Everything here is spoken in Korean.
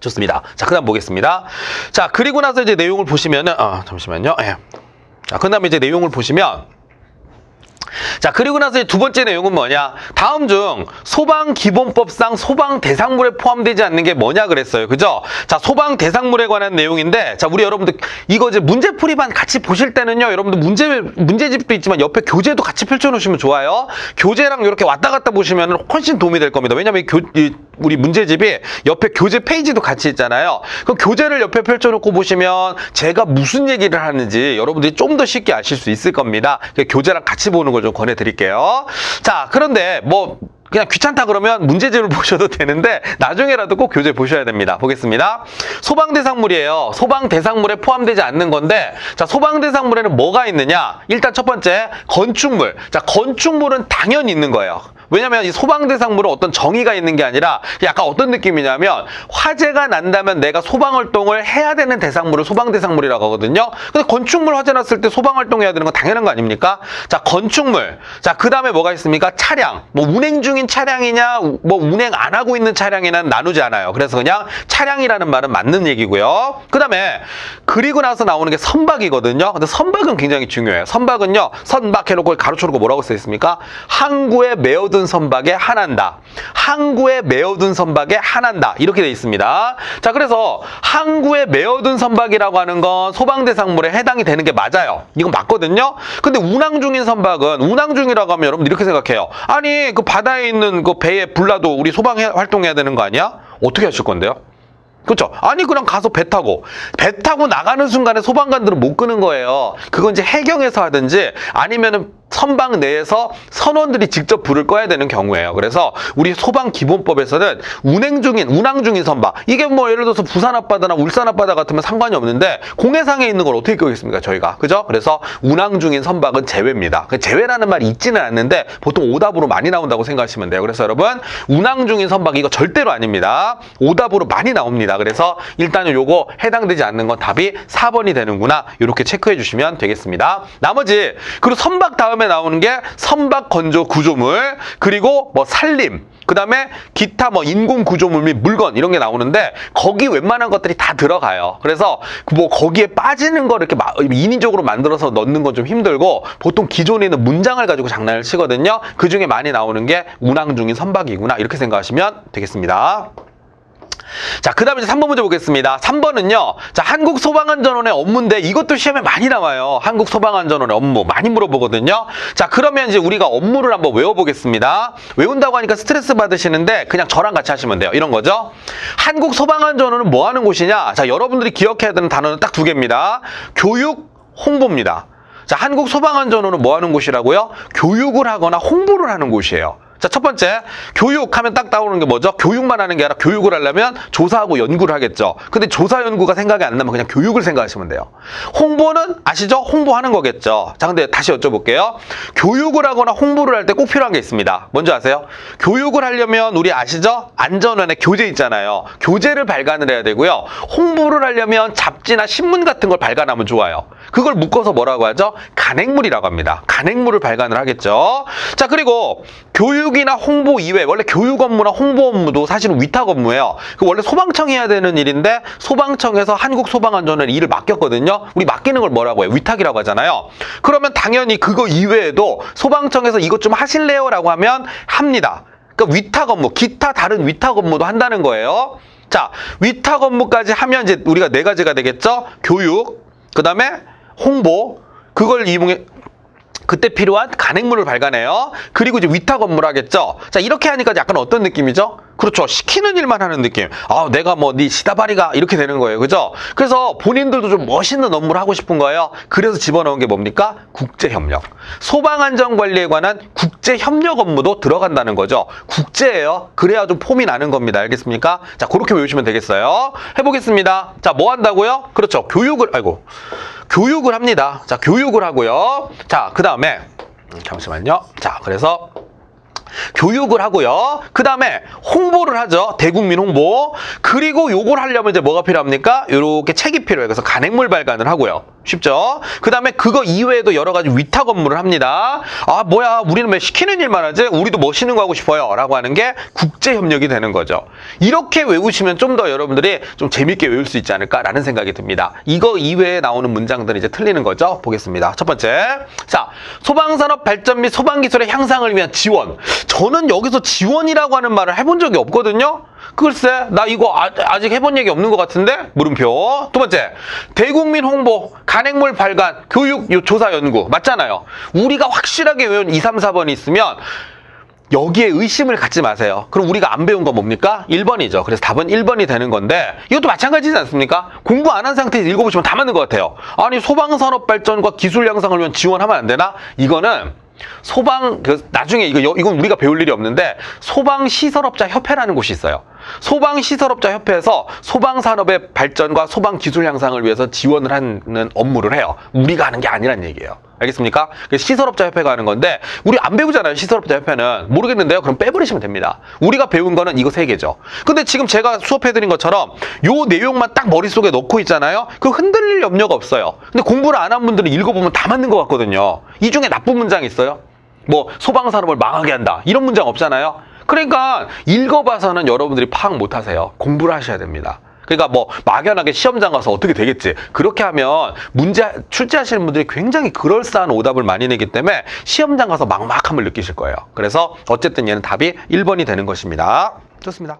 좋습니다. 자, 그 다음 보겠습니다. 자, 그리고 나서 이제 내용을 보시면은, 아, 잠시만요. 예. 자, 그 다음에 이제 내용을 보시면, 자, 그리고 나서 두 번째 내용은 뭐냐? 다음 중 소방 기본법상 소방 대상물에 포함되지 않는 게 뭐냐 그랬어요. 그죠? 자, 소방 대상물에 관한 내용인데, 자, 우리 여러분들 이거 이제 문제 풀이반 같이 보실 때는요, 여러분들 문제, 문제집도 있지만 옆에 교재도 같이 펼쳐 놓으시면 좋아요. 교재랑 이렇게 왔다 갔다 보시면 훨씬 도움이 될 겁니다. 왜냐면 이 교, 이 우리 문제집이 옆에 교재 페이지도 같이 있잖아요. 그 교재를 옆에 펼쳐놓고 보시면 제가 무슨 얘기를 하는지 여러분들이 좀 더 쉽게 아실 수 있을 겁니다. 그 교재랑 같이 보는 걸 좀 권해드릴게요. 자, 그런데 뭐 그냥 귀찮다 그러면 문제집을 보셔도 되는데 나중에라도 꼭 교재 보셔야 됩니다. 보겠습니다. 소방 대상물이에요. 소방 대상물에 포함되지 않는 건데 자, 소방 대상물에는 뭐가 있느냐? 일단 첫 번째 건축물. 자, 건축물은 당연히 있는 거예요. 왜냐면 이 소방 대상물은 어떤 정의가 있는 게 아니라 약간 어떤 느낌이냐면 화재가 난다면 내가 소방 활동을 해야 되는 대상물을 소방 대상물이라고 하거든요. 근데 건축물 화재 났을 때 소방 활동 해야 되는 건 당연한 거 아닙니까? 자, 건축물. 자, 그 다음에 뭐가 있습니까? 차량. 뭐 운행 중인 차량이냐 뭐 운행 안 하고 있는 차량이나 나누지 않아요. 그래서 그냥 차량이라는 말은 맞는 얘기고요. 그 다음에 그리고 나서 나오는 게 선박이거든요. 근데 선박은 굉장히 중요해요. 선박은요. 선박 해놓고 가로쳐놓고 뭐라고 써 있습니까? 항구에 메어둔 선박에 한한다. 항구에 메어둔 선박에 한한다. 이렇게 돼 있습니다. 자, 그래서 항구에 메어둔 선박이라고 하는 건 소방 대상물에 해당이 되는 게 맞아요. 이건 맞거든요. 근데 운항 중인 선박은 운항 중이라고 하면 여러분 이렇게 생각해요. 아니 그 바다에 있는 그 배에 불나도 우리 소방 해- 활동해야 되는 거 아니야? 어떻게 하실 건데요? 그렇죠. 아니 그냥 가서 배 타고 배 타고 나가는 순간에 소방관들은 못 끄는 거예요. 그건 이제 해경에서 하든지 아니면은 선박 내에서 선원들이 직접 불을 꺼야 되는 경우예요. 그래서 우리 소방 기본법에서는 운행 중인 운항 중인 선박 이게 뭐 예를 들어서 부산 앞바다나 울산 앞바다 같으면 상관이 없는데 공해상에 있는 걸 어떻게 끄겠습니까 저희가 그죠? 그래서 운항 중인 선박은 제외입니다. 그 제외라는 말이 있지는 않는데 보통 오답으로 많이 나온다고 생각하시면 돼요. 그래서 여러분 운항 중인 선박 이거 절대로 아닙니다. 오답으로 많이 나옵니다. 그래서 일단은 요거 해당되지 않는 건 답이 4번이 되는구나 이렇게 체크해 주시면 되겠습니다. 나머지 그리고 선박 다음 에 나오는 게 선박 건조 구조물 그리고 뭐 산림 그 다음에 기타 뭐 인공 구조물 및 물건 이런 게 나오는데 거기 웬만한 것들이 다 들어가요. 그래서 뭐 거기에 빠지는 거 이렇게 마- 인위적으로 만들어서 넣는 건 좀 힘들고 보통 기존에 있는 문장을 가지고 장난을 치거든요. 그 중에 많이 나오는 게 운항 중인 선박이구나 이렇게 생각하시면 되겠습니다. 자, 그 다음에 3번 문제 보겠습니다. 3번은요, 자, 한국 소방안전원의 업무인데 이것도 시험에 많이 나와요. 한국 소방안전원의 업무 많이 물어보거든요. 자, 그러면 이제 우리가 업무를 한번 외워보겠습니다. 외운다고 하니까 스트레스 받으시는데 그냥 저랑 같이 하시면 돼요. 이런 거죠. 한국 소방안전원은 뭐 하는 곳이냐? 자, 여러분들이 기억해야 되는 단어는 딱 두 개입니다. 교육, 홍보입니다. 자, 한국 소방안전원은 뭐 하는 곳이라고요? 교육을 하거나 홍보를 하는 곳이에요. 자, 첫 번째, 교육하면 딱 나오는 게 뭐죠? 교육만 하는 게 아니라 교육을 하려면 조사하고 연구를 하겠죠. 근데 조사 연구가 생각이 안 나면 그냥 교육을 생각하시면 돼요. 홍보는 아시죠? 홍보하는 거겠죠. 자, 근데 다시 여쭤볼게요. 교육을 하거나 홍보를 할 때 꼭 필요한 게 있습니다. 뭔지 아세요? 교육을 하려면 우리 아시죠? 안전원에 교재 있잖아요. 교재를 발간을 해야 되고요. 홍보를 하려면 잡지나 신문 같은 걸 발간하면 좋아요. 그걸 묶어서 뭐라고 하죠? 간행물이라고 합니다. 간행물을 발간을 하겠죠. 자, 그리고 교육 이나 홍보 이외 원래 교육 업무나 홍보 업무도 사실은 위탁 업무예요. 그 원래 소방청이 해야 되는 일인데 소방청에서 한국소방안전을 일을 맡겼거든요. 우리 맡기는 걸 뭐라고 해요? 위탁이라고 하잖아요. 그러면 당연히 그거 이외에도 소방청에서 이것 좀 하실래요 라고 하면 합니다. 그러니까 위탁 업무, 기타 다른 위탁 업무도 한다는 거예요. 자, 위탁 업무까지 하면 이제 우리가 네 가지가 되겠죠? 교육, 그 다음에 홍보, 그걸 이용해, 그때 필요한 간행물을 발간해요. 그리고 이제 위탁 업무를 하겠죠. 자, 이렇게 하니까 약간 어떤 느낌이죠? 그렇죠. 시키는 일만 하는 느낌. 아, 내가 뭐 네 시다바리가 이렇게 되는 거예요. 그죠? 그래서 본인들도 좀 멋있는 업무를 하고 싶은 거예요. 그래서 집어넣은 게 뭡니까? 국제협력. 소방안전관리에 관한 국제협력 업무도 들어간다는 거죠. 국제예요. 그래야 좀 폼이 나는 겁니다. 알겠습니까? 자, 그렇게 외우시면 되겠어요. 해보겠습니다. 자, 뭐 한다고요? 그렇죠. 교육을, 아이고. 교육을 합니다. 자, 교육을 하고요. 자, 그 다음에, 잠시만요. 자, 그래서, 교육을 하고요. 그 다음에 홍보를 하죠. 대국민 홍보. 그리고 요걸 하려면 이제 뭐가 필요합니까? 요렇게 책이 필요해요. 그래서 간행물 발간을 하고요. 쉽죠? 그 다음에 그거 이외에도 여러 가지 위탁 업무를 합니다. 아, 뭐야, 우리는 왜 시키는 일만 하지? 우리도 멋있는 거 하고 싶어요. 라고 하는 게 국제협력이 되는 거죠. 이렇게 외우시면 좀 더 여러분들이 좀 재밌게 외울 수 있지 않을까라는 생각이 듭니다. 이거 이외에 나오는 문장들은 이제 틀리는 거죠. 보겠습니다. 첫 번째. 자, 소방산업 발전 및 소방기술의 향상을 위한 지원. 저는 여기서 지원이라고 하는 말을 해본 적이 없거든요. 글쎄, 나 이거 아, 아직 해본 얘기 없는 것 같은데? 물음표. 두 번째, 대국민 홍보, 간행물 발간, 교육 요 조사 연구. 맞잖아요. 우리가 확실하게 외운 2, 3, 4번이 있으면 여기에 의심을 갖지 마세요. 그럼 우리가 안 배운 건 뭡니까? 1번이죠. 그래서 답은 1번이 되는 건데 이것도 마찬가지지 않습니까? 공부 안 한 상태에서 읽어보시면 다 맞는 것 같아요. 아니 소방산업 발전과 기술 향상을 위한 지원하면 안 되나? 이거는 소방 그 나중에 이거 여- 이건 우리가 배울 일이 없는데 소방 시설업자 협회라는 곳이 있어요. 소방 시설업자 협회에서 소방 산업의 발전과 소방 기술 향상을 위해서 지원을 하는 업무를 해요. 우리가 하는 게 아니란 얘기예요. 알겠습니까? 그래서 시설업자 협회가 하는 건데 우리 안 배우잖아요. 시설업자 협회는 모르겠는데요. 그럼 빼버리시면 됩니다. 우리가 배운 거는 이거 세 개죠. 근데 지금 제가 수업해드린 것처럼 요 내용만 딱 머릿속에 넣고 있잖아요. 그 흔들릴 염려가 없어요. 근데 공부를 안 한 분들은 읽어보면 다 맞는 것 같거든요. 이 중에 나쁜 문장 있어요? 뭐 소방산업을 망하게 한다 이런 문장 없잖아요. 그러니까 읽어봐서는 여러분들이 파악 못하세요. 공부를 하셔야 됩니다. 그러니까 뭐 막연하게 시험장 가서 어떻게 되겠지 그렇게 하면 문제 출제하시는 분들이 굉장히 그럴싸한 오답을 많이 내기 때문에 시험장 가서 막막함을 느끼실 거예요. 그래서 어쨌든 얘는 답이 1번이 되는 것입니다. 좋습니다.